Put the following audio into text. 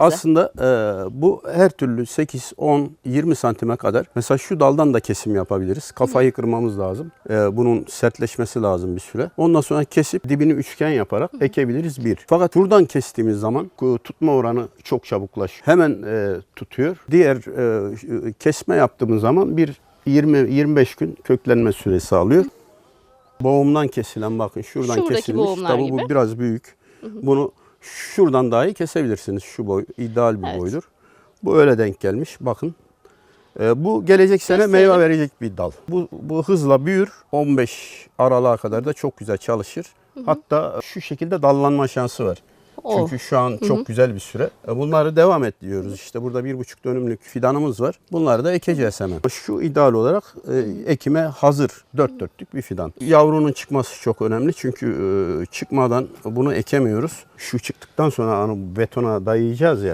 Aslında e, bu her türlü 8, 10, 20 santime kadar. Mesela şu daldan da kesim yapabiliriz. Kafayı kırmamız lazım. E, bunun sertleşmesi lazım bir süre. Ondan sonra kesip dibini üçgen yaparak ekebiliriz bir. Fakat buradan kestiğimiz zaman tutma oranı çok çabuklaşıyor. Hemen e, tutuyor. Diğer e, kesme yaptığımız zaman bir 20-25 gün köklenme süresi alıyor. Boğumdan kesilen bakın şuradan Şuradaki kesilmiş. boğumlar Tabii gibi. bu biraz büyük. Bunu şuradan dahi kesebilirsiniz. Şu boy ideal bir Evet. boydur. Bu öyle denk gelmiş. Bakın. Ee, bu gelecek sene Gösterelim. meyve verecek bir dal. Bu, bu hızla büyür. 15 aralığa kadar da çok güzel çalışır. Hatta şu şekilde dallanma şansı var. Oh. Çünkü şu an çok güzel bir süre. E, Bunları devam et diyoruz. İşte burada bir buçuk dönümlük fidanımız var. Bunları da ekeceğiz hemen. Şu ideal olarak e, ekime hazır dört dörtlük bir fidan. Yavrunun çıkması çok önemli. Çünkü e, çıkmadan bunu ekemiyoruz. Şu çıktıktan sonra onu betona dayayacağız ya.